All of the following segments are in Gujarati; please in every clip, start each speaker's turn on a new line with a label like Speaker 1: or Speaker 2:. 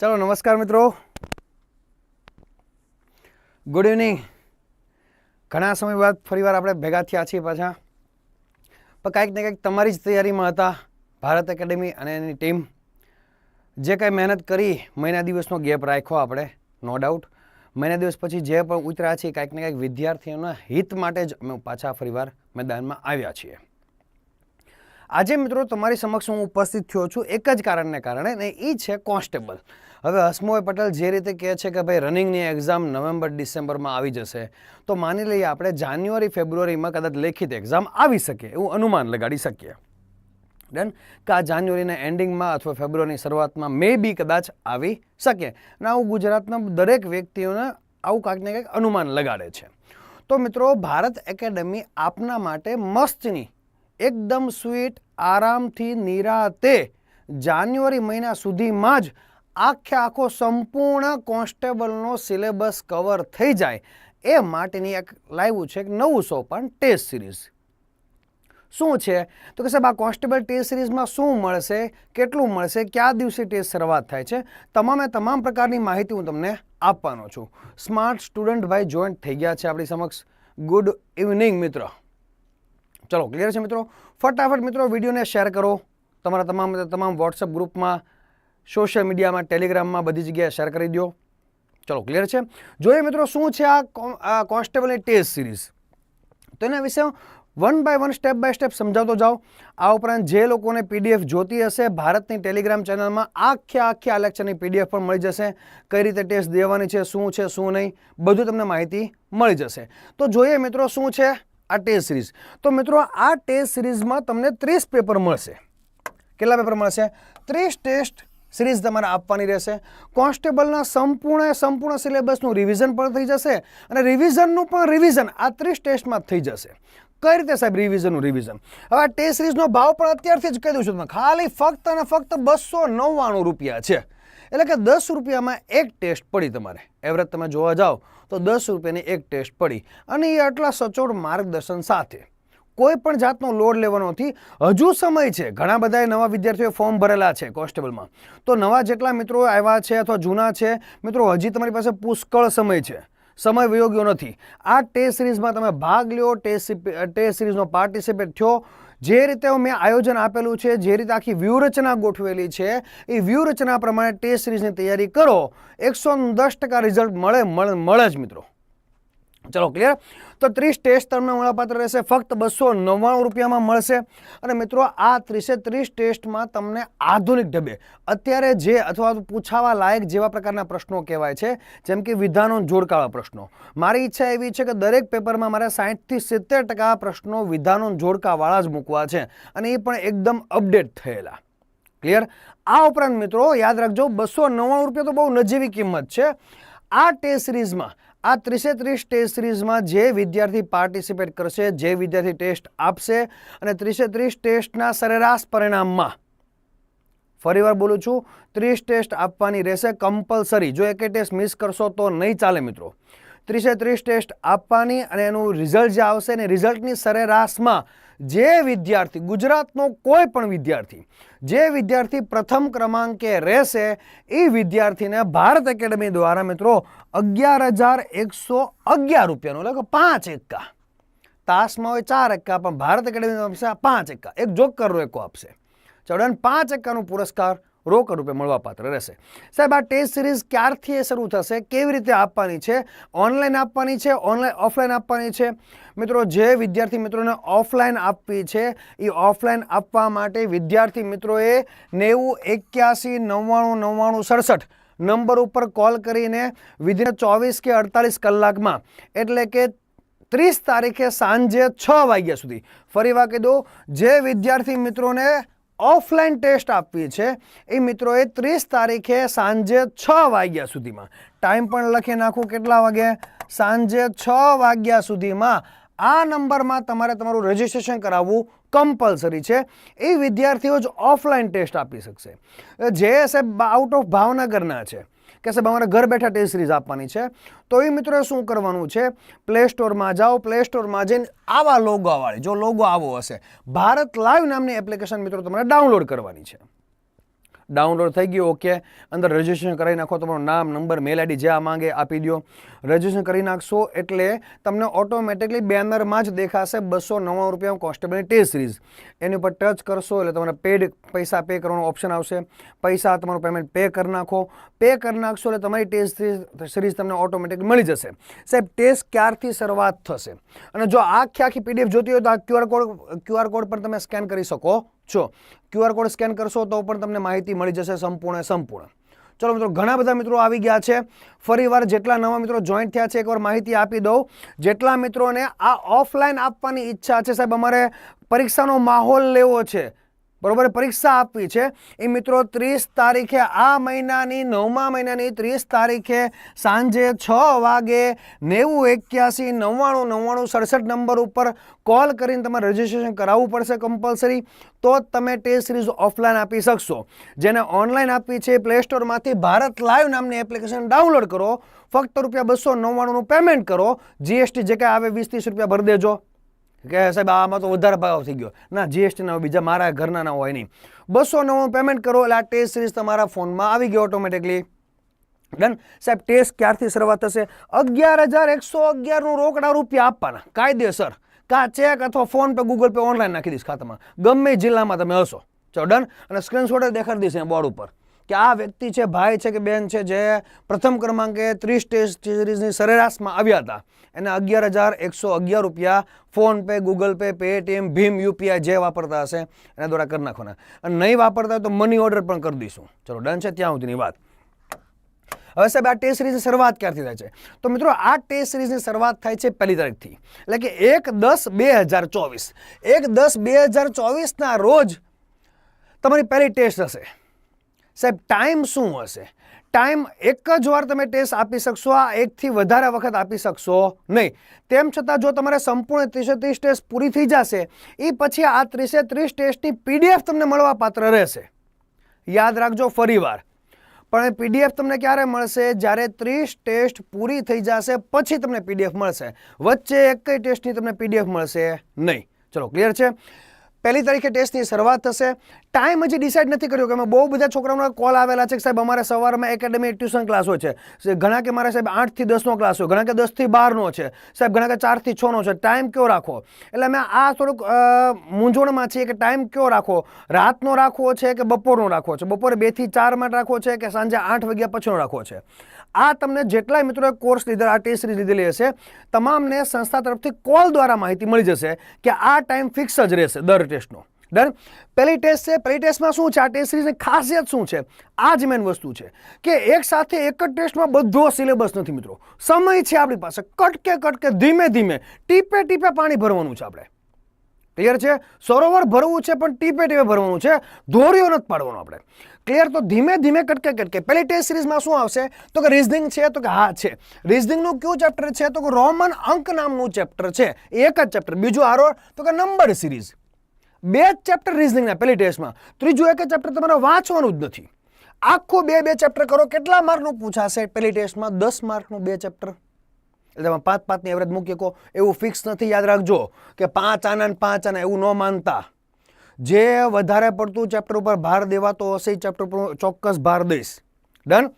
Speaker 1: ચાલો, નમસ્કાર મિત્રો. ગુડ ઇવનિંગ ઘણા સમય બાદ ફરીવાર આપણે ભેગા થયા છીએ પાછા. પણ કાંઈક ને કાંઈક તમારી જ તૈયારીમાં હતા. ભારત એકેડેમી અને એની ટીમ. જે કાંઈ મહેનત કરી, મહિના દિવસનો ગેપ રાખ્યો આપણે નો ડાઉટ મહિના દિવસ પછી જે પણ ઉતર્યા છીએ, કાંઈક ને કાંઈક વિદ્યાર્થીઓના હિત માટે જ અમે પાછા ફરીવાર મેદાનમાં આવ્યા છીએ. આજે મિત્રો તમારી સમક્ષ હું ઉપસ્થિત થયો છું એક જ કારણને કારણે ને એ છે કોન્સ્ટેબલ. હવે હસમોય પટેલ જે રીતે કહે છે કે ભાઈ રનિંગની એક્ઝામ નવેમ્બર, ડિસેમ્બરમાં આવી જશે, તો માની લઈએ આપણે જાન્યુઆરી, ફેબ્રુઆરીમાં કદાચ લેખિત એક્ઝામ આવી શકે એવું અનુમાન લગાડી શકીએ. ડન કે આ જાન્યુઆરીના એન્ડિંગમાં અથવા ફેબ્રુઆરીની શરૂઆતમાં મે બી કદાચ આવી શકે. અને આવું ગુજરાતના દરેક વ્યક્તિઓને આવું કાંઈક ને કંઈક અનુમાન લગાડે છે. તો મિત્રો, ભારત એકેડમી આપના માટે મસ્તની એકદમ સ્વીટ, આરામથી નિરાતે જાન્યુઆરી મહિના સુધીમાં જ આખે આખો સંપૂર્ણ કોન્સ્ટેબલનો સિલેબસ કવર થઈ જાય. એ માટેની એક લાવ્યું છે એક નવું સોપાન ટેસ્ટ સિરીઝ. શું છે? તો કે સાહેબ, આ કોન્સ્ટેબલ ટેસ્ટ સિરીઝમાં શું મળશે, કેટલું મળશે, કયા દિવસે ટેસ્ટ શરૂઆત થાય છે? તમામે તમામ પ્રકારની માહિતી હું તમને આપવાનો છું. સ્માર્ટ સ્ટુડન્ટ ભાઈ જોઈન્ટ થઈ ગયા છે આપણી સમક્ષ. ગુડ ઇવનિંગ મિત્રો. ચલો ક્લિયર છે મિત્રો? ફટાફટ મિત્રો વિડીયોને શેર કરો. તમારા તમામ તમામ વોટ્સઅપ ગ્રુપમાં સોશિયલ મીડિયામાં ટેલિગ્રામમાં બધી જગ્યાએ શેર કરી દો ચલો ક્લિયર છે? જોઈએ મિત્રો, શું છે આ કોન્સ્ટેબલની ટેસ્ટ સિરીઝ તો એના વિશે one by one step by step સમજાવતો જાઓ. આ ઉપરાંત જે લોકોને પીડીએફ જોતી હશે, ભારતની ટેલિગ્રામ ચેનલમાં આખે આખી આ લેક્ચરની પીડીએફ પણ મળી જશે. કઈ રીતે ટેસ્ટ દેવાની છે, શું છે, શું નહીં, બધું તમને માહિતી મળી જશે. તો જોઈએ મિત્રો, શું છે? આ ટેસ્ટ સિરીઝ તો મિત્રો, આ ટેસ્ટ સિરીઝમાં તમને ત્રીસ પેપર મળશે. કેટલા પેપર મળશે? ત્રીસ ટેસ્ટ સિરીઝ તમારે આપવાની રહેશે. કોન્સ્ટેબલના સંપૂર્ણ સંપૂર્ણ સિલેબસનું રિવિઝન પણ થઈ જશે અને રિવિઝનનું પણ રિવિઝન આ ત્રીસ ટેસ્ટમાં થઈ જશે. કઈ રીતે સાહેબ રિવિઝનનું રિવિઝન હવે આ ટેસ્ટ સિરીઝનો ભાવ પણ અત્યારથી જ કહી દઉં છું તમને. ખાલી ફક્ત અને ફક્ત બસો નવ્વાણું રૂપિયા છે. એટલે કે દસ રૂપિયામાં એક ટેસ્ટ પડી તમારે. એવરેજ તમે જોવા જાઓ તો દસ રૂપિયાની એક ટેસ્ટ પડી અને એ આટલા સચોટ માર્ગદર્શન સાથે. કોઈ પણ જાતનો લોડ લેવાનો નથી. હજુ સમય છે. ઘણા બધા નવા વિદ્યાર્થીઓએ ફોર્મ ભરેલા છે કોન્સ્ટેબલમાં. તો નવા જેટલા મિત્રો આવ્યા છે અથવા જૂના છે, મિત્રો હજી તમારી પાસે પુષ્કળ સમય છે. સમય વયોગ્યો નથી. આ ટેસ્ટ સિરીઝમાં તમે ભાગ લ્યો, ટેસ્ટ ટેસ્ટ સિરીઝનો પાર્ટિસિપેટ થયો જે રીતે મેં આયોજન આપેલું છે, જે રીતે આખી વ્યૂહરચના ગોઠવેલી છે, એ વ્યૂહરચના પ્રમાણે ટેસ્ટ સિરીઝની તૈયારી કરો. એકસો દસ ટકા રિઝલ્ટ મળે મળે જ મિત્રો. ચલો ક્લિયર તો ત્રીસ ટેસ્ટ તમને મળવાપાત્ર રહેશે. ફક્ત બસો નવ્વાણું રૂપિયામાં મળશે. અને મિત્રો, આ ત્રીસે ત્રીસ ટેસ્ટમાં તમને આધુનિક ઢબે, અત્યારે જે અથવા પૂછાવા લાયક જેવા પ્રકારના પ્રશ્નો કહેવાય છે, જેમ કે વિધાનો જોડકાળા પ્રશ્નો. મારી ઈચ્છા એવી છે કે દરેક પેપરમાં મારે સાહીઠથી સિત્તેર ટકા પ્રશ્નો વિધાનો જોડકાવાળા જ મૂકવા છે અને એ પણ એકદમ અપડેટ થયેલા. ક્લિયર આ ઉપરાંત મિત્રો, યાદ રાખજો, બસો નવ્વાણું રૂપિયા તો બહુ નજીવી કિંમત છે. આ ટેસ્ટ સિરીઝમાં આ ત્રીસે ત્રીસ ટેસ્ટ સિરીઝમાં જે વિદ્યાર્થી પાર્ટિસિપેટ કરશે, જે વિદ્યાર્થી ટેસ્ટ આપશે અને ત્રીસે ત્રીસ ટેસ્ટના સરેરાશ પરિણામમાં, ફરીવાર બોલું છું, ત્રીસ ટેસ્ટ આપવાની રહેશે કમ્પલસરી જો એકે ટેસ્ટ મિસ કરશો તો નહીં ચાલે મિત્રો. ત્રીસે ત્રીસ ટેસ્ટ આપવાની અને એનું રિઝલ્ટ જે આવશે ને રિઝલ્ટની સરેરાશમાં જે વિદ્યાર્થી, ગુજરાતનો કોઈ પણ વિદ્યાર્થી, જે વિદ્યાર્થી પ્રથમ ક્રમાંકે રહેશે એ વિદ્યાર્થીને ભારત એકેડમી દ્વારા મિત્રો અગિયાર હજાર એકસો અગિયાર રૂપિયાનો, એટલે કે પાંચ એક્કા. તાસમાં હોય ચાર એક્કા, પણ ભારત એકેડમી આપશે પાંચ એક્કા. એક જોકરનો એકો આપશે. ચલો અને પાંચ એક્કાનો પુરસ્કાર રોકડ રૂપે મળવાપાત્ર રહેશે. સાહેબ, આ ટેસ્ટ સિરીઝ ક્યારથી એ શરૂ થશે? કેવી રીતે આપવાની છે? ઓનલાઈન આપવાની છે ઓનલાઈન ઓફલાઈન આપવાની છે? મિત્રો, જે વિદ્યાર્થી મિત્રોને ઓફલાઈન આપવી છે એ ઓફલાઈન આપવા માટે વિદ્યાર્થી મિત્રોએ નેવું, એક્યાસી, નવ્વાણું નવ્વાણું, સડસઠ નંબર ઉપર કોલ કરીને વિધિન ચોવીસ કે અડતાલીસ કલાકમાં, એટલે કે ત્રીસ તારીખે સાંજે છ વાગ્યા સુધી. ફરી વાર કહી જે વિદ્યાર્થી મિત્રોને ઓફલાઈન ટેસ્ટ આપવી છે, એ મિત્રોએ ત્રીસ તારીખે સાંજે છ વાગ્યા સુધીમાં. ટાઈમ પણ લખી નાખું કેટલા વાગે? સાંજે છ વાગ્યા સુધીમાં આ નંબરમાં તમારે તમારું રજિસ્ટ્રેશન કરાવવું કમ્પલસરી છે, એ વિદ્યાર્થીઓ જ ઓફલાઈન ટેસ્ટ આપી શકશે. જે સાહેબ આઉટ ઓફ ભાવનગરના છે. કે સાહેબ, અમારે ઘર બેઠા ટેસ્ટ સિરીઝ આપવાની છે. તો એ મિત્રોએ શું કરવાનું છે? પ્લે સ્ટોરમાં જાઓ પ્લે સ્ટોરમાં જઈને આવા લોગોવાળી જો લોગો આવો હશે, ભારત લાઈવ નામની એપ્લિકેશન મિત્રો તમારે ડાઉનલોડ કરવાની છે. ડાઉનલોડ થઈ ગયું, ઓકે. અંદર રજિસ્ટ્રેશન કરી નાખો, તમારું નામ, નંબર મેલ આઈડી જે આ માંગે આપી દો રજિસ્ટ્રેશન કરી નાખશો એટલે તમને ઓટોમેટિકલી બેનરમાં જ દેખાશે બસો નવ્વાણું રૂપિયા કોન્સ્ટેબલની ટેસ્ટ સિરીઝ એની ઉપર ટચ કરશો એટલે તમારે પેડ પૈસા પે કરવાનો ઓપ્શન આવશે. પૈસા તમારું પેમેન્ટ પે કરી નાખો. પે કરી નાખશો એટલે તમારી ટેસ્ટ સિરીઝ તમને ઓટોમેટિક મળી જશે. સાહેબ ટેસ્ટ ક્યારથી શરૂઆત થશે? અને જો આખી આખી પીડીએફ જોતી હોય તો આ ક્યુઆર કોડ ક્યુઆર કોડ પર તમે સ્કેન કરી શકો. છો ક્યુઆર કોડ સ્કેન કરશો તો પણ તમને માહિતી મળી જશે સંપૂર્ણ સંપૂર્ણ. ચલો મિત્રો, ઘણા બધા મિત્રો આવી ગયા છે. ફરીવાર જેટલા નવા મિત્રો જોઈન્ટ થયા છે એકવાર માહિતી આપી દઉં. જેટલા મિત્રોને આ ઓફલાઈન આપવાની ઈચ્છા છે, સાહેબ, અમારે પરીક્ષાનો માહોલ લેવો છે. બરોબર, પરીક્ષા આપવી છે. એ મિત્રો ત્રીસ તારીખે, આ મહિનાની, નવમા મહિનાની ત્રીસ તારીખે સાંજે છ વાગે નેવું એક્યાસી નવ્વાણું નવ્વાણું સડસઠ નંબર ઉપર કોલ કરીને તમારે રજિસ્ટ્રેશન કરાવવું પડશે કમ્પલસરી તો જ તમે ટેસ્ટ સિરીઝ ઓફલાઈન આપી શકશો. જેને ઓનલાઈન આપવી છે પ્લે સ્ટોરમાંથી ભારત લાઈવ નામની એપ્લિકેશન ડાઉનલોડ કરો. ફક્ત રૂપિયા બસો નવ્વાણુંનું પેમેન્ટ કરો. જીએસટી જે કાંઈ આવે વીસ ત્રીસ રૂપિયા ભરી દેજો. કે સાહેબ, આમાં તો વધારે ભાવ થઈ ગયો. ના જીએસટીના બીજા મારા ઘરના ના હોય નહીં. બસો નવ્વાણું પેમેન્ટ કરો, એટલે આ ટેસ્ટ સિરીઝ તમારા ફોનમાં આવી ગયો ઓટોમેટિકલી ડન સાહેબ ટેસ્ટ ક્યારથી શરૂઆત થશે? અગિયાર હજાર એકસો અગિયારનું રોકડા રૂપિયા આપવાના. કાયદેસર કાં ચેક અથવા PhonePe Google pay online નાખી દઈશ ખાતામાં. ગમે જિલ્લામાં તમે હશો. ચલો ડન અને સ્ક્રીનશોટ દેખાડી દઈશ બોર્ડ ઉપર. કે આ વ્યક્તિ છે, ભાઈ છે કે બેન છે, જે પ્રથમ ક્રમાંકે ત્રીસ ટેસ્ટ સિરીઝની સરેરાશમાં આવ્યા હતા. એને અગિયાર હજાર એકસો અગિયાર રૂપિયા PhonePe, Google pay Paytm ભીમ યુપીઆઈ જે વાપરતા હશે, એના દ્વારા કરી નાખવાના. અને નહીં વાપરતા તો મની ઓર્ડર પણ કરી દઈશું. ચલો ડન છે ત્યાં સુધીની વાત. હવે સાહેબ, આ ટેસ્ટ સિરીઝની શરૂઆત ક્યારથી થાય છે? તો મિત્રો, આ ટેસ્ટ સિરીઝની શરૂઆત થાય છે પહેલી તારીખથી. એટલે કે એક દસ બે હજાર ચોવીસ. એક દસ બે હજાર ચોવીસના રોજ તમારી પહેલી ટેસ્ટ હશે. સાહેબ ટાઈમ શું હશે? ટાઈમ એક જ વાર તમે ટેસ્ટ આપી શકશો, આ એકથી વધારે વખત આપી શકશો નહીં. તેમ છતાં જો તમારે સંપૂર્ણ ત્રીસે ત્રીસ ટેસ્ટ પૂરી થઈ જશે એ પછી આ ત્રીસે ત્રીસ ટેસ્ટની પીડીએફ તમને મળવા પાત્ર રહેશે. યાદ રાખજો ફરીવાર. પણ પીડીએફ તમને ક્યારે મળશે? જ્યારે ત્રીસ ટેસ્ટ પૂરી થઈ જશે, પછી તમને પીડીએફ મળશે. વચ્ચે એકય ટેસ્ટની તમને પીડીએફ મળશે નહીં. ચલો ક્લિયર છે? પહેલી તારીખે ટેસ્ટની શરૂઆત થશે. ટાઈમ હજી ડિસાઇડ નથી કર્યો કે અમે બહુ બધા છોકરાઓના કોલ આવેલા છે કે સાહેબ, અમારે સવારમાં એકેડેમી ટ્યુશન ક્લાસ છે. ઘણા કે મારે સાહેબ આઠથી દસનો ક્લાસ હોય, ઘણા કે દસથી બારનો છે. સાહેબ, ઘણા કે ચારથી છનો છે. ટાઈમ કયો રાખવો? એટલે અમે આ થોડુંક મૂંઝવણમાં છીએ કે ટાઈમ કયો રાખવો? રાતનો રાખવો છે કે બપોરનો રાખવો છે? બપોરે બેથી ચાર માટે રાખવો છે કે સાંજે આઠ વાગ્યા પછીનો રાખવો છે? આ તમને જેટલાય મિત્રોએ કોર્સ લીધેલા, આ ટેસ્ટ સિરીઝ લીધેલી હશે, તમામને સંસ્થા તરફથી કોલ દ્વારા માહિતી મળી જશે કે આ ટાઈમ ફિક્સ જ રહેશે દર ટેસ્ટનો ડન પહેલી ટેસ્ટ છે, પહેલી ટેસ્ટમાં શું છે? આ ટેસ્ટ સિરીઝની ખાસિયત શું છે? આ જ મેન વસ્તુ છે કે એક સાથે એક જ ટેસ્ટમાં બધો સિલેબસ નથી, મિત્રો. સમય છે આપણી પાસે. કટકે કટકે ધીમે ધીમે, ટીપે ટીપે પાણી ભરવાનું છે આપણે. ક્લિયર છે? સરોવર ભરવું છે, પણ ટીપે ટીપે ભરવાનું છે. ધોરીઓ નથી પાડવાનો આપણે. ક્લિયર તો ધીમે ધીમે કટકે કટકે. પહેલી ટેસ્ટ સિરીઝમાં શું આવશે? તો કે રીઝનિંગ છે, તો કે હા છે. રીઝનિંગનું કયું ચેપ્ટર છે? તો કે રોમન અંક નામનું ચેપ્ટર છે. એક જ ચેપ્ટર બીજું આરો, તો કે નંબર સિરીઝ બે જ ચેપ્ટર રીઝનિંગના પહેલી ટેસ્ટમાં ત્રીજું એક ચેપ્ટર તમારે વાંચવાનું જ નથી. આખું બે બે ચેપ્ટર કરો, કેટલા માર્કનું પૂછાશે? પહેલી ટેસ્ટમાં દસ માર્કનું બે ચેપ્ટર એટલે તમે પાંચ પાંચની એવરેજ મૂકી શકો, એવું ફિક્સ નથી, યાદ રાખજો કે પાંચ આના ને પાંચ આના, એવું ન માનતા. જે વધારે પડતું ચેપ્ટર ઉપર ભાર દેવાતો હશે એ ચેપ્ટર ઉપર ચોક્કસ ભાર દઈશ. ડન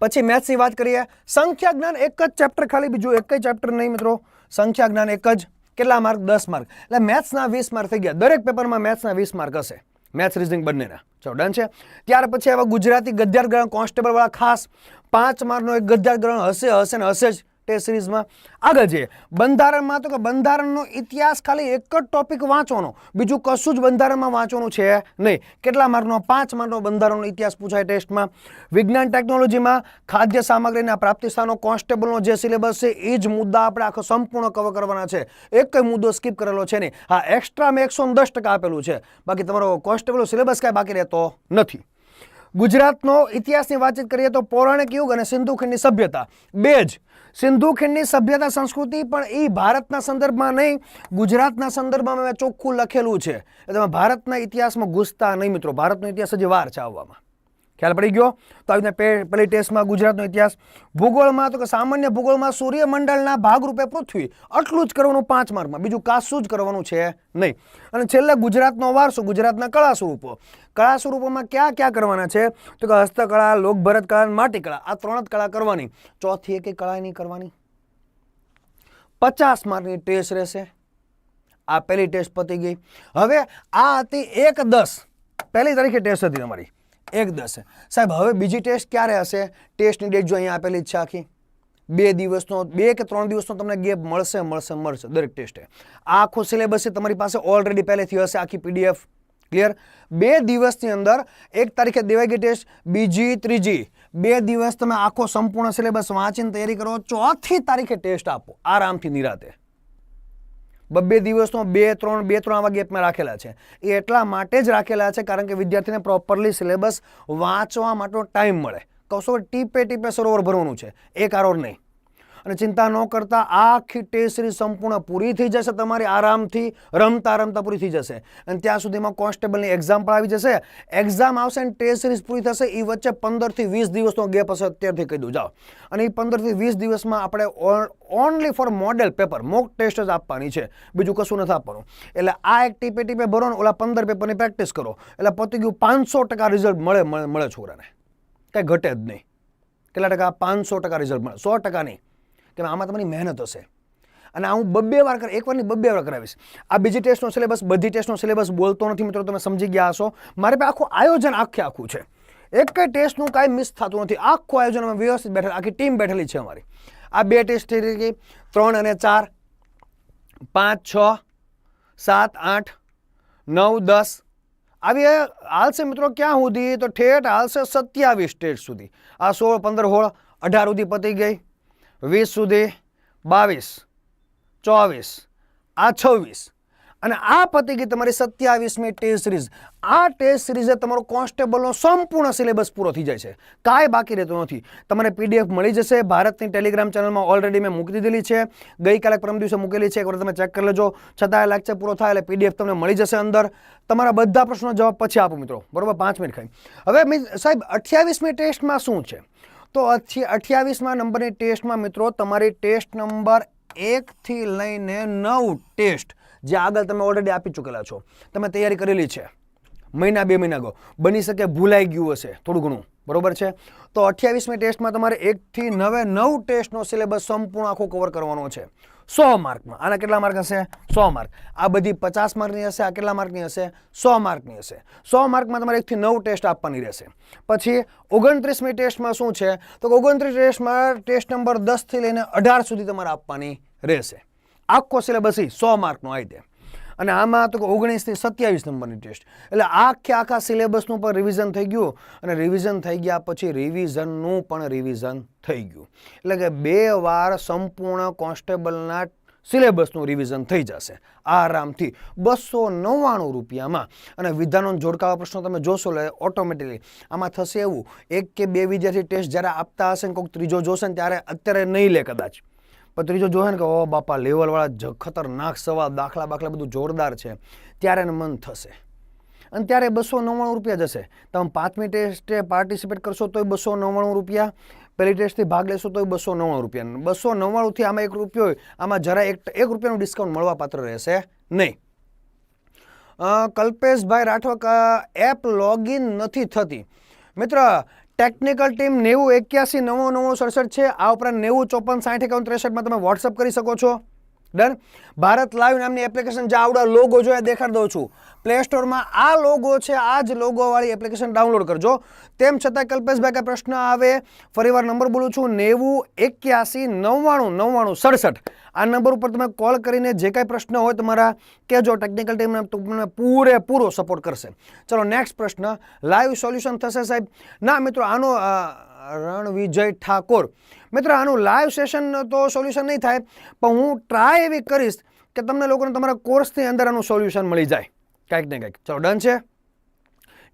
Speaker 1: પછી મેથ્સની વાત કરીએ, સંખ્યા જ્ઞાન એક જ ચેપ્ટર ખાલી, બીજું એક જ ચેપ્ટર નહીં મિત્રો. સંખ્યા જ્ઞાન એક જ. કેટલા માર્ક? દસ માર્ક. એટલે મેથ્સના વીસ માર્ક થઈ ગયા. દરેક પેપરમાં મેથ્સના વીસ માર્ક હશે. મેથ્સ રિઝનિંગ બંનેના. ચલો ડન છે? ત્યાર પછી હવે ગુજરાતી ગદ્યાર ગ્રહણ કોન્સ્ટેબલવાળા ખાસ પાંચ માર્કનો એક ગદ્યાર ગ્રહણ હશે હશે ને હશે જ. ટેસ્ટ સિરીઝમાં. આગળ જઈએ. બંધારણમાં તો કે બંધારણનો ઇતિહાસ ખાલી એક જ ટોપિક વાંચવાનો. બીજું કશું જ બંધારણમાં વાંચવાનું છે નહીં. કેટલા માર્કનો? પાંચ માર્કનો બંધારણનો ઇતિહાસ પૂછાય ટેસ્ટમાં. વિજ્ઞાન ટેકનોલોજીમાં ખાદ્ય સામગ્રીના પ્રાપ્તિસ્થાનો કોન્સ્ટેબલનો જે સિલેબસ છે, એ જ મુદ્દા આપણે આખો સંપૂર્ણ કવર કરવાના છે. એક કંઈ મુદ્દો સ્કીપ કરેલો છે નહીં. હા એક્સ્ટ્રામાં એકસો દસ ટકા આપેલું છે. બાકી તમારો કોન્સ્ટેબલનો સિલેબસ કાંઈ બાકી રહેતો નથી. ગુજરાતનો ઇતિહાસની વાતચીત કરીએ તો પૌરાણિક યુગ અને સિંધુ ખંડની સભ્યતા. બે જ. સિંધુ ખીણની સભ્યતા સંસ્કૃતિ, પણ એ ભારતના સંદર્ભમાં નહીં, ગુજરાતના સંદર્ભમાં મેં ચોખ્ખું લખેલું છે. તમે ભારતના ઇતિહાસમાં ઘૂસતા નહીં મિત્રો. ભારતનો ઇતિહાસ હજી વાર છે આવવામાં. ખ્યાલ પડી ગયો? તો આવી રીતે પહેલી ટેસ્ટમાં ગુજરાતનો ઇતિહાસ. ભૂગોળમાં તો કે સામાન્ય ભૂગોળમાં સૂર્યમંડળના ભાગરૂપે પૃથ્વી. આટલું જ કરવાનું પાંચ માર્કમાં. બીજું કાશું જ કરવાનું છે નહીં. અને છેલ્લે ગુજરાતનો વારસો, ગુજરાતના કળા સ્વરૂપો કળા સ્વરૂપોમાં ક્યાં ક્યાં કરવાના છે? તો કે હસ્તકળા, લોકભરત કળા અને માટીકળા આ ત્રણ જ કળા કરવાની. ચોથી એકે કળા નહીં કરવાની. પચાસ માર્કની ટેસ્ટ રહેશે. આ પહેલી ટેસ્ટ પતી ગઈ. હવે આ હતી એક દસ. પહેલી તારીખે ટેસ્ટ હતી તમારી. એક દસ. સાહેબ, હવે બીજી ટેસ્ટ ક્યારે હશે? ટેસ્ટની ડેટ જો અહીંયા આપેલી જ છે આખી. બે દિવસનો, બે કે ત્રણ દિવસનો તમને ગેપ મળશે મળશે મળશે દરેક ટેસ્ટે. આ આખો સિલેબસ છે તમારી પાસે ઓલરેડી પહેલેથી હશે, આખી પીડીએફ ક્લિયર બે દિવસની અંદર એક તારીખે દેવાઈ ગઈ ટેસ્ટ, બીજી, ત્રીજી. બે દિવસ તમે આખો સંપૂર્ણ સિલેબસ વાંચીને તૈયારી કરો, ચોથી તારીખે ટેસ્ટ આપો. આરામથી નિરાતે. બબ્બે દિવસનો બે, ત્રણ બે, ત્રણ આવા ગેપમાં રાખેલા છે. એ એટલા માટે જ રાખેલા છે કારણ કે વિદ્યાર્થીને પ્રોપરલી સિલેબસ વાંચવા માટેનો ટાઈમ મળે. કશો ટીપે ટીપે સરોવર ભરવાનું છે. એક આરોર નહીં. અને ચિંતા ન કરતા આખી ટેસ્ટ સિરીઝ સંપૂર્ણ પૂરી થઈ જશે, તમારી આરામથી રમતા રમતા પૂરી થઈ જશે. અને ત્યાં સુધીમાં કોન્સ્ટેબલની એક્ઝામ પણ આવી જશે. એક્ઝામ આવશે અને ટેસ્ટ સિરીઝ પૂરી થશે એ વચ્ચે પંદરથી વીસ દિવસનો ગેપ હશે, અત્યારથી કહી દઉં, જાઓ. અને એ પંદરથી વીસ દિવસમાં આપણે only four model paper mock test જ આપવાની છે. બીજું કશું નથી આપવાનું. એટલે આ એક ટીપે ટીપે ભરો ને ઓલા પંદર પેપરની પ્રેક્ટિસ કરો. એટલે પતી ગયું પાંચસો ટકા રિઝલ્ટ મળે મળે છોકરાને. કંઈ ઘટે જ નહીં. કેટલા ટકા? પાંચસો ટકા રિઝલ્ટ મળે. સો ટકા નહીં. કે આમાં તમારી મહેનત હશે. અને હું બબ્બે વાર કર એક વારની બબ્બે વાર કરાવીશ. આ બીજી ટેસ્ટનો સિલેબસ, બધી ટેસ્ટનો સિલેબસ બોલતો નથી મિત્રો, તમે સમજી ગયા હશો. મારે પાસે આખું આયોજન આખે આખું છે. એક ટેસ્ટનું કાંઈ મિસ થતું નથી. આખું આયોજન અમે વ્યવસ્થિત બેઠેલા આખી ટીમ બેઠેલી છે અમારી. આ બે ટેસ્ટ થઈ ગઈ ત્રણ અને ચાર. પાંચ, છ, સાત, આઠ, નવ, દસ. આવી હાલશે મિત્રો ક્યાં સુધી? તો ઠેઠ હાલશે સત્યાવીસ ટેસ્ટ સુધી. આ સોળ, પંદર હોળ અઢાર સુધી પતી ગઈ. વીસ સુધી બાવીસ, ચોવીસ, આ છવ્વીસ. અને આ પતી ગઈ તમારી સત્યાવીસમી ટેસ્ટ સિરીઝ. આ ટેસ્ટ સિરીઝે તમારો કોન્સ્ટેબલનો સંપૂર્ણ સિલેબસ પૂરો થઈ જાય છે. કાંઈ બાકી રહેતું નથી. તમને પીડીએફ મળી જશે. ભારતની ટેલિગ્રામ ચેનલમાં ઓલરેડી મેં મૂકી દીધેલી છે. ગઈકાલે પરમ દિવસે મૂકેલી છે. એકવાર તમે ચેક કરી લેજો. છતાં લેક્ચર પૂરો થાય એટલે પીડીએફ તમને મળી જશે અંદર. તમારા બધા પ્રશ્નો જવાબ પછી આપો મિત્રો. બરોબર? પાંચ મિનિટ ખાઈ. હવે મીન્સ સાહેબ, અઠ્યાવીસમી ટેસ્ટમાં શું છે? તો અઠ્યાવીસમાં નંબરની ટેસ્ટમાં મિત્રો, તમારી ટેસ્ટ નંબર એકથી લઈને નવ ટેસ્ટ જે આગળ તમે ઓલરેડી આપી ચૂકેલા છો. તમે તૈયારી કરેલી છે. મહિના, બે મહિના ગો. બની શકે ભૂલાઈ ગયું હશે, થોડું ઘણું. બરોબર છે? તો અઠ્યાવીસમી ટેસ્ટમાં તમારે એકથી નવે નવ ટેસ્ટનો સિલેબસ સંપૂર્ણ આખો કવર કરવાનો છે. સો માર્કમાં. આના કેટલા માર્ક હશે? સો માર્ક. આ બધી પચાસ માર્કની હશે, આ કેટલા માર્કની હશે? સો માર્કની હશે. સો માર્કમાં તમારે એકથી નવ ટેસ્ટ આપવાની રહેશે. પછી ઓગણત્રીસમી ટેસ્ટમાં શું છે? તો ઓગણત્રીસ ટેસ્ટમાં ટેસ્ટ નંબર દસથી લઈને અઢાર સુધી તમારે આપવાની રહેશે. આખો સિલેબસ સો માર્કનો આવી તે અને આમાં તો ઓગણીસથી સત્યાવીસ નંબરની ટેસ્ટ. એટલે આખે આખા સિલેબસનું પણ રિવિઝન થઈ ગયું અને રિવિઝન થઈ ગયા પછી રિવિઝનનું પણ રિવિઝન થઈ ગયું. એટલે કે બે વાર સંપૂર્ણ કોન્સ્ટેબલના સિલેબસનું રિવિઝન થઈ જશે આરામથી. બસો નવ્વાણું રૂપિયામાં. અને વિધાનો જોડકાવા પ્રશ્નો તમે જોશો એટલે ઓટોમેટિકલી આમાં થશે એવું. એક કે બે વિદ્યાર્થી ટેસ્ટ જ્યારે આપતા હશે ને કોઈક ત્રીજો જોશે ને ત્યારે અત્યારે નહીં લે કદાચ. પણ ત્રીજો જોયે ને કે, ઓ બાપા, લેવલવાળા જ ખતરનાક સવાલ, દાખલા બાખલા બધું જોરદાર છે. ત્યારે એને મન થશે. અને ત્યારે બસો નવ્વાણું રૂપિયા જશે. તમે પાંચમી ટેસ્ટે પાર્ટિસિપેટ કરશો તોય બસો નવ્વાણું રૂપિયા. પહેલી ટેસ્ટથી ભાગ લેશો તોય બસો નવ્વાણું રૂપિયા. બસો નવ્વાણુંથી આમાં એક રૂપિયો, આમાં જરા એક એક રૂપિયાનું ડિસ્કાઉન્ટ મળવા પાત્ર રહેશે નહીં. કલ્પેશભાઈ રાઠોક એપ લોગિન નથી થતી. મિત્ર ટેકનિકલ ટીમ નેવું એક્યાસી નવો નવ્વાણું સડસઠ છે. આ ઉપરાંત નેવું ચોપન સાઠ એકાવન ત્રેસઠમાં તમે વોટ્સઅપ કરી શકો છો. ડન ભારત લાઈવ નામની એપ્લિકેશન જે આવડા લોગો જો એ દેખાડી દઉં છું. પ્લે સ્ટોરમાં આ લોગો છે, આ જ લોગોવાળી એપ્લિકેશન ડાઉનલોડ કરજો. તેમ છતાં કલ્પેશભાઈ કાંઈ પ્રશ્ન આવે, ફરીવાર નંબર બોલું છું, નેવું એક્યાસી નવ્વાણું નવ્વાણું સડસઠ. આ નંબર ઉપર તમે કોલ કરીને જે કાંઈ પ્રશ્ન હોય તમારા, કહેજો ટેકનિકલ ટીમને તમને પૂરેપૂરો સપોર્ટ કરશે. ચલો નેક્સ્ટ પ્રશ્ન લાઈવ સોલ્યુશન થશે સાહેબ. ના, મિત્રો, આનો રણવિજય ઠાકોર. મિત્ર, આનું લાઈવ સેશન તો સોલ્યુશન નહીં થાય, પણ હું ટ્રાય એવી કરીશ કે તમને લોકોને તમારા કોર્સની અંદર આનું સોલ્યુશન મળી જાય. કાંઈક ને કંઈક. ચલો ડન છે?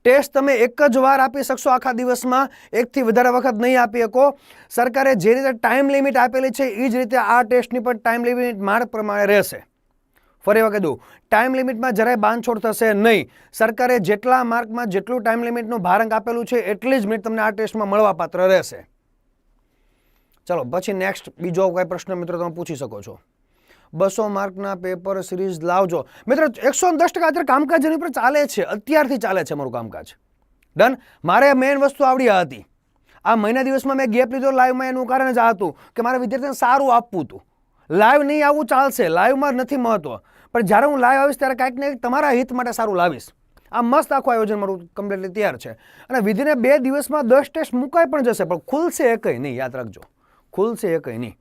Speaker 1: ટેસ્ટ તમે એક જ વાર આપી શકશો આખા દિવસમાં. એકથી વધારે વખત નહીં આપી શકો. સરકારે જે રીતે ટાઈમ લિમિટ આપેલી છે એ જ રીતે આ ટેસ્ટની પણ ટાઈમ લિમિટ માર્ક પ્રમાણે રહેશે. ફરી વખત દઉં ટાઈમ લિમિટમાં જરાય બાંધછોડ થશે નહીં. સરકારે જેટલા માર્કમાં જેટલું ટાઈમ લિમિટનું ભારંક આપેલું છે, એટલી જ મિનિટ તમને આ ટેસ્ટમાં મળવાપાત્ર રહેશે. ચલો, પછી નેક્સ્ટ બીજો કોઈ પ્રશ્ન મિત્રો તમે પૂછી શકો છો. બસો માર્કના પેપર સિરીઝ લાવજો. મિત્રો, એકસો દસ ટકા અત્યારે કામકાજ એની પર ચાલે છે. અત્યારથી ચાલે છે મારું કામકાજ. ડન? મારે મેઇન વસ્તુ આવડી હતી. આ મહિના દિવસમાં મેં ગેપ લીધો લાઈવમાં એનું કારણ જ આ હતું કે મારે વિદ્યાર્થીને સારું આપવું હતું. લાઈવ નહીં આવવું ચાલશે. લાઈવમાં નથી મહત્વ પણ જ્યારે હું લાઈવ આવીશ ત્યારે કાંઈક ને તમારા હિત માટે સારું લાવીશ. આ મસ્ત આખું આયોજન મારું કમ્પ્લીટલી તૈયાર છે. અને વિધિને બે દિવસમાં દસ ટેસ્ટ મુકાઈ પણ જશે, પણ ખુલશે એ નહીં. યાદ રાખજો. ખુલશે એ નહીં.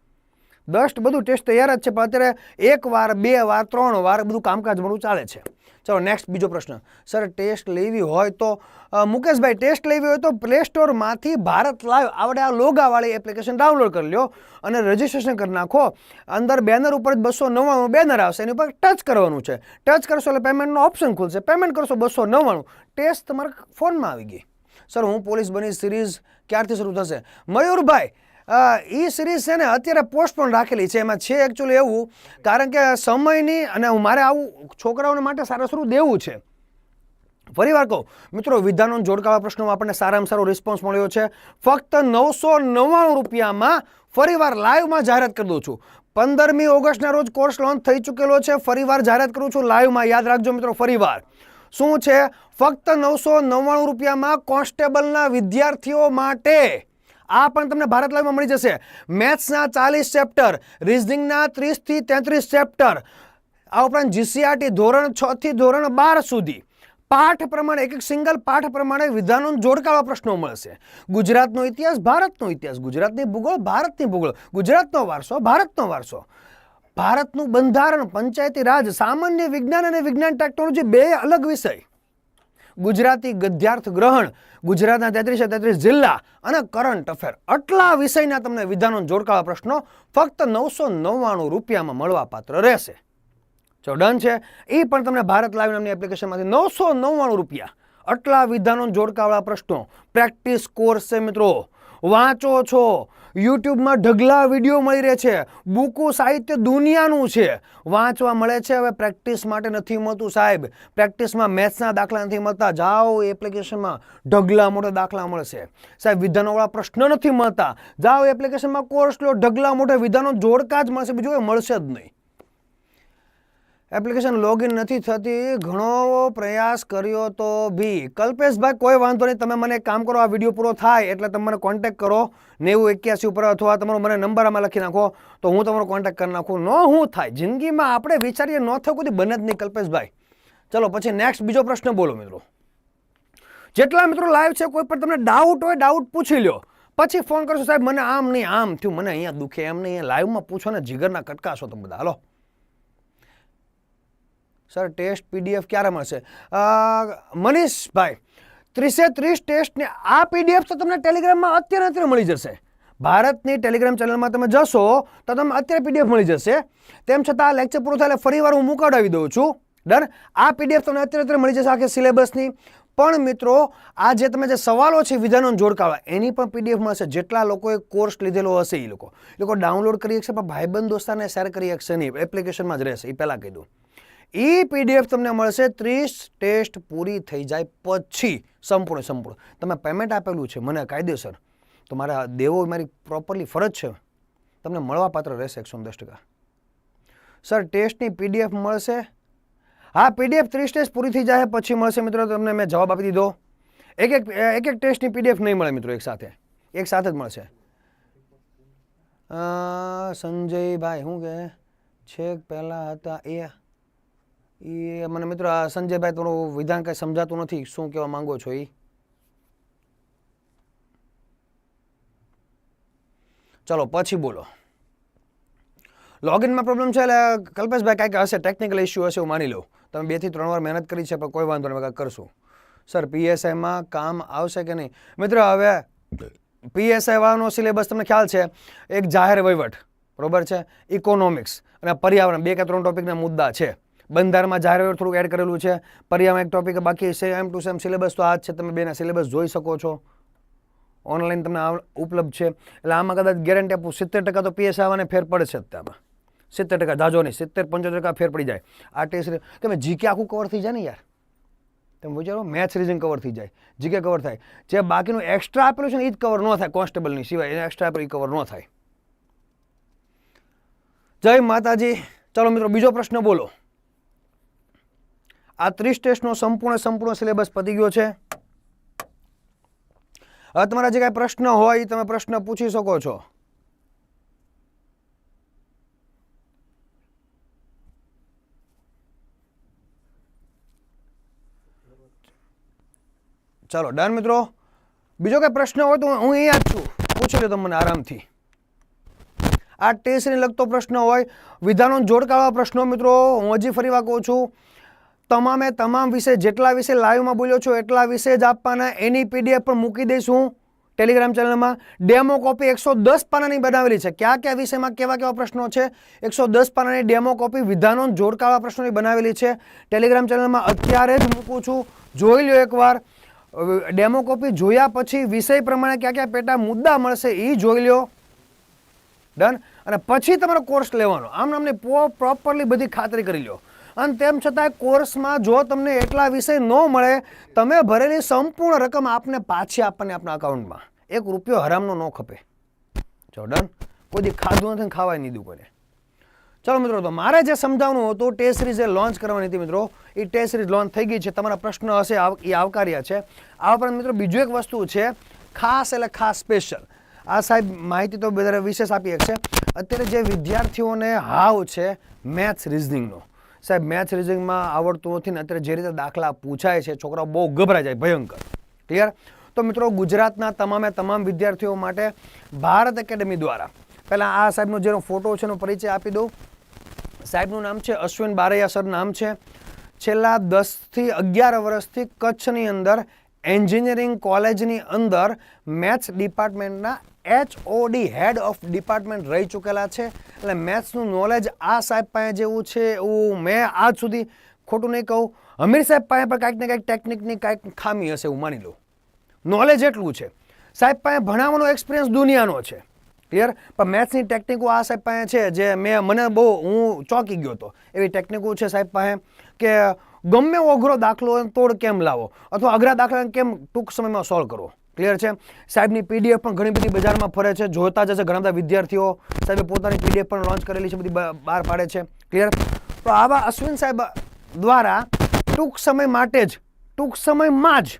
Speaker 1: દસ બધું ટેસ્ટ તૈયાર જ છે, પણ અત્યારે એક વાર, બે વાર, ત્રણ વાર બધું કામકાજ મળું ચાલે છે. ચલો નેક્સ્ટ બીજો પ્રશ્ન. સર ટેસ્ટ લેવી હોય તો મુકેશભાઈ, ટેસ્ટ લેવી હોય તો પ્લે સ્ટોરમાંથી ભારત લાઈવ આવડે આ લોગાવાળી એપ્લિકેશન ડાઉનલોડ કરી લ્યો અને રજિસ્ટ્રેશન કરી નાખો. અંદર બેનર ઉપર જ બસો નવ્વાણું બેનર આવશે, એની ઉપર ટચ કરવાનું છે. ટચ કરશો એટલે પેમેન્ટનો ઓપ્શન ખુલશે. પેમેન્ટ કરશો બસો નવ્વાણું. ટેસ્ટ તમારા ફોનમાં આવી ગઈ. સર હું પોલીસ બની સિરીઝ ક્યારથી શરૂ થશે? મયુરભાઈ એ સિરીઝ છે ને અત્યારે પોસ્ટ પણ રાખેલી છે. એમાં છે એકચ્યુઅલી એવું, કારણ કે સમયની અને મારે આવું છોકરાઓને માટે સારું સારું દેવું છે. ફરી વાર કહું, મિત્રો વિધાનો જોડકાવા પ્રશ્નોમાં આપણને સારામાં સારો રિસ્પોન્સ મળ્યો છે. ફક્ત નવસો નવ્વાણું રૂપિયામાં ફરીવાર લાઈવમાં જાહેરાત કરી દઉં છું. પંદરમી ઓગસ્ટના રોજ કોર્સ લોન્ચ થઈ ચૂકેલો છે. ફરીવાર જાહેરાત કરું છું લાઈવમાં યાદ રાખજો મિત્રો ફરીવાર શું છે? ફક્ત નવસો નવ્વાણું રૂપિયામાં કોન્સ્ટેબલના વિદ્યાર્થીઓ માટે આ પણ તમને ભારત લાઈવમાં મળી જશે. મેથ્સના ચાલીસ ચેપ્ટર, રિઝનિંગના ત્રીસથી તેત્રીસ ચેપ્ટર, આ ઉપરાંત જીસીઆરટી ધોરણ છથી ધોરણ બાર સુધી. પાઠ પ્રમાણે, એક એક સિંગલ પાઠ પ્રમાણે વિધાનો જોડકાવા પ્રશ્નો મળશે. ગુજરાતનો ઇતિહાસ, ભારતનો ઇતિહાસ, ગુજરાતની ભૂગોળ, ભારતની ભૂગોળ, ગુજરાતનો વારસો, ભારતનો વારસો. ભારતનું બંધારણ, પંચાયતી રાજ, સામાન્ય વિજ્ઞાન અને વિજ્ઞાન ટેકનોલોજી બે અલગ વિષય. ગુજરાતી ગદ્યાર્થ ગ્રહણ, ગુજરાતના તેત્રીસે તેત્રીસ જિલ્લા અને કરંટ અફેર આટલા વિષયના તમને વિધાનો જોડકાવા પ્રશ્નો ફક્ત નવસો નવ્વાણું રૂપિયામાં મળવાપાત્ર રહેશે. જો ડન છે, એ પણ તમને ભારત લાઈવ નામની એપ્લિકેશનમાંથી નવસો નવ્વાણું રૂપિયા. આટલા વિધાનો જોડકાવાળા પ્રશ્નો. પ્રેક્ટિસ કોર્સ છે મિત્રો. વાંચો છો. યુટ્યુબમાં ઢગલા વીડિયો મળી રહે છે. બુકો સાહિત્ય દુનિયાનું છે. વાંચવા મળે છે. હવે પ્રેક્ટિસ માટે નથી મળતું સાહેબ. પ્રેક્ટિસમાં મેથ્સના દાખલા નથી મળતા. જાઓ, એપ્લિકેશનમાં ઢગલા મોટા દાખલા મળશે. સાહેબ, વિધાનોવાળા પ્રશ્ન નથી મળતા. જાઓ, એપ્લિકેશનમાં કોર્સ લો, ઢગલા મોટા વિધાનો જોડકા જ મળશે. બીજું મળશે જ નહીં. એપ્લિકેશન લોગિન નથી થતી, ઘણો પ્રયાસ કર્યો તો ભી. કલ્પેશભાઈ, કોઈ વાંધો નહીં, તમે મને કામ કરો, આ વીડિયો પૂરો થાય એટલે તમે મને કોન્ટેક કરો નેવું એક્યાસી ઉપર અથવા તમારો મને નંબર આમાં લખી નાખો, તો હું તમારો કોન્ટેક કરી નાખું. ન હું થાય, જિંદગીમાં આપણે વિચારીએ, ન થયું કોઈ બને જ નહીં, કલ્પેશભાઈ. ચલો, પછી નેક્સ્ટ બીજો પ્રશ્ન બોલો મિત્રો. જેટલા મિત્રો લાઈવ છે, કોઈ પણ તમને ડાઉટ હોય ડાઉટ પૂછી લ્યો. પછી ફોન કરશો, સાહેબ, મને આમ નહીં, આમ થયું, મને અહીંયા દુખે એમ નહીં લાઈવમાં પૂછો ને, જીગરના કટકાશો તમે બધા. હાલો. સર, ટેસ્ટ પીડીએફ ક્યારે મળશે? મનીષભાઈ ત્રીસે ત્રીસ ટેસ્ટને આ પીડીએફ તો તમને ટેલિગ્રામમાં અત્યારે અત્યારે મળી જશે. ભારતની ટેલિગ્રામ ચેનલમાં તમે જશો તો તમને અત્યારે પીડીએફ મળી જશે. તેમ છતાં આ લેક્ચર પૂરો થાય એટલે ફરીવાર હું મુકાડાવી દઉં છું. ડન? આ પીડીએફ તમને અત્યારે અત્યારે મળી જશે આખી સિલેબસની. પણ મિત્રો, આ જે તમે જે સવાલો છે વિધાનો જોડકાવા એની પણ પીડીએફ મળશે. જેટલા લોકોએ કોર્સ લીધેલો હશે એ લોકો. એ લોકો ડાઉનલોડ કરી શકશે, પણ ભાઈબંધ દોસ્તાને શેર કરી શકશે નહીં. એપ્લિકેશનમાં જ રહેશે, એ પહેલાં કીધું એ પીડીએફ તમને મળશે, ત્રીસ ટેસ્ટ પૂરી થઈ જાય પછી. સંપૂર્ણ સંપૂર્ણ. તમે પેમેન્ટ આપેલું છે, મને કાયદેસર. તો મારા દેવો મારી પ્રોપરલી ફરજ છે. તમને મળવાપાત્ર રહેશે એકસો દસ ટકા. સર, ટેસ્ટની પીડીએફ મળશે? હા, પીડીએફ ત્રીસ ટેસ્ટ પૂરી થઈ જાય, પછી મળશે. મિત્રો, તમને મેં જવાબ આપી દીધો. એક એક એક એક ટેસ્ટની પીડીએફ નહીં મળે, મિત્રો, એક સાથે. એક સાથે જ મળશે. સંજયભાઈ શું કે, છેક પહેલાં હતા એ એ મને મિત્ર આ સંજયભાઈ થોડું વિધાન કંઈ સમજાતું નથી. શું કહેવા માંગો છો એ ચલો, પછી બોલો. લોગિનમાં પ્રોબ્લેમ છે એટલે કલ્પેશભાઈ કાંઈક હશે ટેકનિકલ ઇસ્યુ હશે હું માની લઉં તમે બેથી ત્રણ વાર મહેનત કરી છે, પણ કોઈ વાંધો નહીં કાંઈક કરશું. સર પીએસઆઈમાં કામ આવશે કે નહીં? મિત્ર, હવે પીએસઆઈ વાળાનો સિલેબસ તમને ખ્યાલ છે, એક જાહેર વહીવટ, બરોબર છે? ઇકોનોમિક્સ અને પર્યાવરણ, બે કે ત્રણ ટોપિકના મુદ્દા છે. બંધારણમાં જાહેર વહીવટ થોડુંક એડ કરેલું છે. પર્યાવરણ એક ટોપિક બાકી સેમ ટુ સેમ સિલેબસ તો આ જ છે. તમે બેના સિલેબસ જોઈ શકો છો. ઓનલાઈન તમને ઉપલબ્ધ છે. એટલે આમાં કદાચ ગેરંટી આપું. સિત્તેર ટકા તો પીએસ આવવાને ફેર પડશે છે અત્યારમાં સિત્તેર ટકા. જાજો નહીં. સિત્તેર, પંચોતેર ટકા ફેર પડી જાય. આ ટેસ્ટ કે મેં જીકે આખું કવર થઈ જાય ને યાર? તમે વિચારો મેથ્સ રિઝન કવર થઈ જાય. જીકે કવર થાય. જે બાકીનું એક્સ્ટ્રા આપેલું છે ને એ જ કવર ન થાય. કોન્સ્ટેબલની સિવાય એને એક્સ્ટ્રા આપેલું એ કવર ન થાય. જય માતાજી. ચલો મિત્રો, બીજો પ્રશ્ન બોલો. આ ત્રીસ ટેસ્ટનો સંપૂર્ણ સંપૂર્ણ સિલેબસ પતી ગયો છે. હવે તમારા જે કાંઈ પ્રશ્ન હોય તમે પ્રશ્ન પૂછી શકો છો. ચાલો, ડન મિત્રો. બીજો કંઈ પ્રશ્ન હોય તો હું અહીંયા જ છું. પૂછી લો તમે મને આરામથી. આ ટેસ્ટને લગતો પ્રશ્ન હોય. વિધાનો જોડકાળવા પ્રશ્નો મિત્રો, હું હજી ફરી વાર કહું છું. તમામે તમામ વિષય જેટલા વિષય લાઈવમાં બોલ્યો છો, એટલા વિશે જ આપવાના એની પીડીએફ પણ મૂકી દઈશું ટેલિગ્રામ ચેનલમાં. ડેમો કોપી એકસો દસ પાનાની બનાવેલી છે. કયા કયા વિષયમાં કેવા કેવા પ્રશ્નો છે? એકસો દસ પાનાની ડેમો કોપી વિધાનો જોડકાવા પ્રશ્નોની બનાવેલી છે. ટેલિગ્રામ ચેનલમાં અત્યારે જ મૂકું છું. જોઈ લો એકવાર. ડેમો કોપી જોયા પછી વિષય પ્રમાણે કયા કયા પેટા મુદ્દા મળશે એ જોઈ લો ડન. અને પછી તમારો કોર્સ લેવાનો. આમ અમને પ્રોપરલી બધી ખાતરી કરી લો અને તેમ છતાં કોર્સમાં જો તમને એટલા વિષય ન મળે, તમે ભરેલી સંપૂર્ણ રકમ આપને પાછી આપણને આપણા અકાઉન્ટમાં એક રૂપિયો હરામનો ન ખપે. જો ડન કોઈ દી ખાધું નથી ખાવાય નહીં દઉં ચાલો મિત્રો, તો મારે જે સમજાવવાનું હતું ટેસ્ટ સિરીઝ લોન્ચ કરવાની હતી મિત્રો એ ટેસ્ટ સિરીઝ લોન્ચ થઈ ગઈ છે. તમારા પ્રશ્ન હશે એ આવકાર્યા છે. આ ઉપરાંત મિત્રો, બીજું એક વસ્તુ છે, ખાસ એટલે ખાસ સ્પેશિયલ આ સાહેબ માહિતી તો બધા વિશેષ આપી છે. અત્યારે જે વિદ્યાર્થીઓને હાવ છે મેથ્સ રિઝનિંગનો સાહેબ મેથ્સ રિઝનિંગમાં આવડતું નથી ને અત્યારે જે રીતે દાખલા પૂછાય છે, છોકરાઓ બહુ ગભરાઈ જાય, ભયંકર. ક્લિયર તો મિત્રો, ગુજરાતના તમામે તમામ વિદ્યાર્થીઓ માટે ભારત એકેડમી દ્વારા, પહેલાં આ સાહેબનો જેનો ફોટો છે એનો પરિચય આપી દઉં. સાહેબનું નામ છે અશ્વિન બારૈયા સર, નામ છે. છેલ્લા દસથી અગિયાર વર્ષથી કચ્છની અંદર એન્જિનિયરિંગ કોલેજની અંદર મેથ્સ ડિપાર્ટમેન્ટના એચઓડી હેડ ઓફ ડિપાર્ટમેન્ટ રહી ચૂકેલા છે. એટલે મેથ્સનું નોલેજ આ સાહેબ પાસે જેવું છે એવું મેં આજ સુધી ખોટું નહીં કહું. અમીર સાહેબ પાસે પણ કાંઈક ને કાંઈક ટેકનિકની કાંઈક ખામી હશે હું માની લઉં નોલેજ એટલું છે. સાહેબ પાસે ભણાવવાનો એક્સપિરિયન્સ દુનિયાનો છે. ક્લિયર પણ મેથ્સની ટેકનિકો આ સાહેબ પાસે છે જે મેં મને બહુ હું ચોંકી ગયો હતો. એવી ટેકનિકો છે સાહેબ પાસે કે ગમે અઘરો દાખલો તોડ કેમ લાવો? અથવા અઘરા દાખલાને કેમ ટૂંક સમયમાં સોલ્વ કરવો? ક્લિયર છે? સાહેબની પીડીએફ પણ ઘણી બધી બજારમાં ફરે છે. જોતા જશે ઘણા બધા વિદ્યાર્થીઓ સાહેબે પોતાની પીડીએફ પણ લોન્ચ કરેલી છે. બધી બહાર પાડે છે. ક્લિયર તો આવા અશ્વિન સાહેબ દ્વારા ટૂંક સમય માટે જ, ટૂંક સમયમાં જ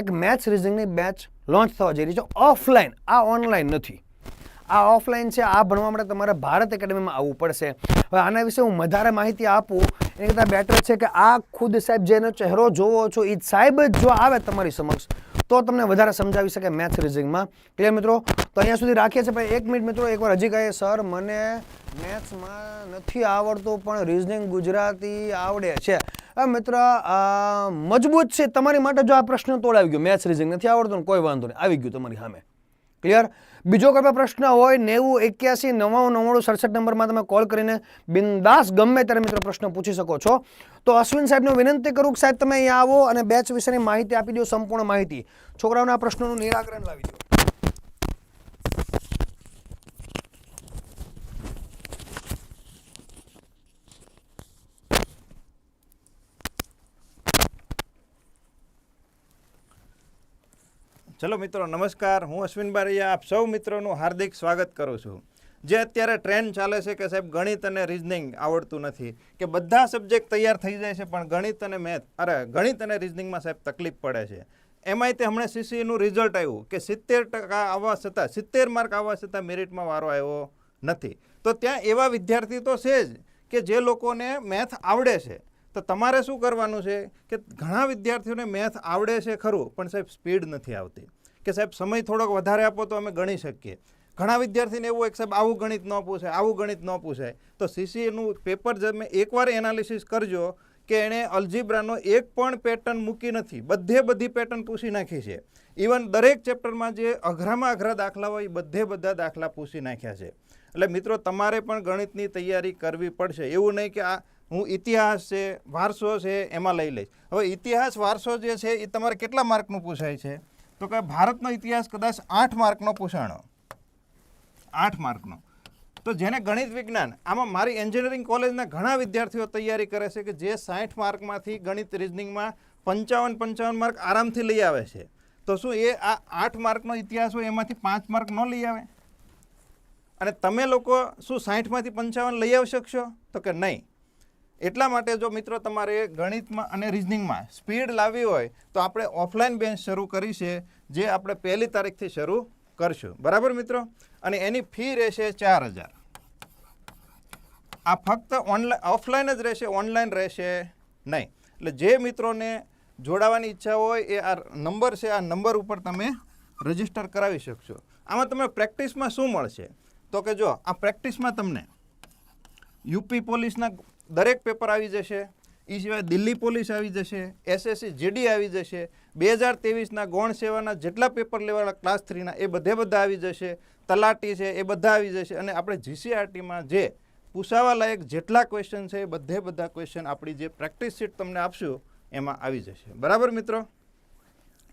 Speaker 1: એક મેથ્સ રિઝનિંગની બેચ લોન્ચ થવા જઈ રહી છે. ઓફલાઈન આ ઓનલાઈન નથી. આ ઓફલાઈન છે. આ ભણવા માટે તમારે ભારત એકેડમીમાં આવવું પડશે. હવે આના વિશે હું વધારે માહિતી આપું એની કરતાં બેટર છે કે આ ખુદ સાહેબ જેનો ચહેરો જોવો છો એ સાહેબ જ જો આવે તમારી સમક્ષ, તો તમને વધારે સમજાવી શકે મેથ્સ રિઝિંગમાં ક્લિયર મિત્રો? તો અહીંયા સુધી રાખીએ છીએ પણ એક મિનિટ મિત્રો એકવાર હજી કહે, સર, મને મેથ્સમાં નથી આવડતું, પણ રિઝનિંગ ગુજરાતી આવડે છે. મિત્ર મજબૂત છે. તમારી માટે જો આ પ્રશ્ન તોડાવી ગયો મેથ્સ રિઝનિંગ નથી આવડતું કોઈ વાંધો નહીં, આવી ગયું તમારી સામે. ક્લિયર બીજો કોઈ પ્રશ્ન હોય, નેવું, એક્યાસી નવ્વાણું નવ્વાણું, સડસઠ નંબરમાં તમે કોલ કરીને બિંદાસ ગમે ત્યારે મિત્રો પ્રશ્ન પૂછી શકો છો. તો અશ્વિન સાહેબને વિનંતી કરું કે સાહેબ, તમે અહીંયા આવો અને બેચ વિશેની માહિતી આપી દો, સંપૂર્ણ માહિતી. છોકરાઓના પ્રશ્નોનું નિરાકરણ લાવી દો.
Speaker 2: ચલો મિત્રો, નમસ્કાર. હું અશ્વિન બારૈયા, આપ સૌ મિત્રોનું હાર્દિક સ્વાગત કરું છું. જે અત્યારે ટ્રેન્ડ ચાલે છે કે સાહેબ, ગણિત અને રિઝનિંગ આવડતું નથી. કે બધા સબ્જેક્ટ તૈયાર થઈ જાય છે, પણ ગણિત અને મેથ, અરે, ગણિત અને રિઝનિંગમાં સાહેબ તકલીફ પડે છે. એમાંય તે હમણાં સીસીનું રિઝલ્ટ આવ્યું કે સિત્તેર ટકા આવવા છતાં, સિત્તેર માર્ક આવવા છતાં મેરિટમાં વારો આવ્યો નથી. તો ત્યાં એવા વિદ્યાર્થી તો છે જ કે જે લોકોને મેથ આવડે છે. તો તમારે શું કરવાનું છે કે ઘણા વિદ્યાર્થીઓને મેથ આવડે છે ખરું, પણ સાહેબ સ્પીડ નથી આવતી. કે સાહેબ સમય થોડોક વધારે આપો તો અમે ગણી શકીએ. ઘણા વિદ્યાર્થીને એવું હોય કે સાહેબ આવું ગણિત ન પૂછાય, આવું ગણિત ન પૂછાય. તો સીસીનું પેપર તમે એકવાર એનાલિસિસ કરજો કે એણે અલ્જીબ્રાનો એક પણ પેટર્ન મૂકી નથી. બધે બધી પેટર્ન પૂછી નાખી છે. ઇવન દરેક ચેપ્ટરમાં જે અઘરામાં અઘરા દાખલા હોય બધે બધા દાખલા પૂછી નાખ્યા છે. એટલે મિત્રો, તમારે પણ ગણિતની તૈયારી કરવી પડશે. એવું નહીં કે આ હું ઇતિહાસ છે, વારસો છે, એમાં લઈ લઈશ. હવે ઇતિહાસ, વારસો જે છે એ તમારે કેટલા માર્કનું પૂછાય છે? તો કે ભારતનો ઇતિહાસ કદાચ આઠ માર્કનો પૂછાણો. આઠ માર્કનો. તો જેને ગણિત વિજ્ઞાન, આમાં મારી એન્જિનિયરિંગ કોલેજના ઘણા વિદ્યાર્થીઓ તૈયારી કરે છે કે જે સાઠ માર્કમાંથી ગણિત રિઝનિંગમાં પંચાવન પંચાવન માર્ક આરામથી લઈ આવે છે. તો શું એ આ આઠ માર્કનો ઇતિહાસ હોય એમાંથી પાંચ માર્ક ન લઈ આવે? અને તમે લોકો શું સાઠમાંથી પંચાવન લઈ આવી શકશો તો કે નહીં. એટલા માટે જો મિત્રો તમારે ગણિતમાં અને રિઝનિંગમાં સ્પીડ લાવવી હોય, તો આપણે ઓફલાઈન બેન્ચ શરૂ કરી છે, જે આપણે પહેલી તારીખથી શરૂ કરશું. બરાબર મિત્રો? અને એની ફી રહેશે ચાર હજાર. આ ફક્ત ઓનલાઈન ઓફલાઈન જ રહેશે ઓનલાઈન રહેશે નહીં. એટલે જે મિત્રોને જોડાવાની ઈચ્છા હોય, એ આ નંબર છે, આ નંબર ઉપર તમે રજિસ્ટર કરાવી શકશો. આમાં તમે પ્રેક્ટિસમાં શું મળશે? તો કે જો, આ પ્રેક્ટિસમાં તમને યુપી પોલીસના દરેક પેપર આવી જશે. એ સિવાય દિલ્હી પોલીસ આવી જશે, એસએસસી, જીડી આવી જશે. બે હજાર ત્રેવીસના ગૌણ સેવાના જેટલા પેપર લેવાના ક્લાસ થ્રીના એ બધે બધા આવી જશે. તલાટી છે, એ બધા આવી જશે. અને આપણે જીસીઆરટીમાં જે પૂછાવા લાયક જેટલા ક્વેશ્ચન છે, એ બધે બધા ક્વેશ્ચન આપણી જે પ્રેક્ટિસ શીટ તમને આપશું, એમાં આવી જશે. બરાબર મિત્રો?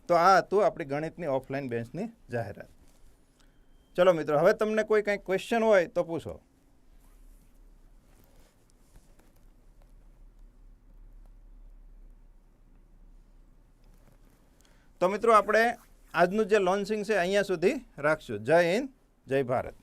Speaker 2: તો આ હતું આપણી ગણિતની ઓફલાઈન બેન્ચની જાહેરાત. ચલો મિત્રો, હવે તમને કોઈ કંઈ ક્વેશ્ચન હોય તો પૂછો. તો મિત્રો આપણે આજનું જે લોન્ચિંગ છે અહીંયા સુધી રાખશું. જય હિન્દ જય ભારત.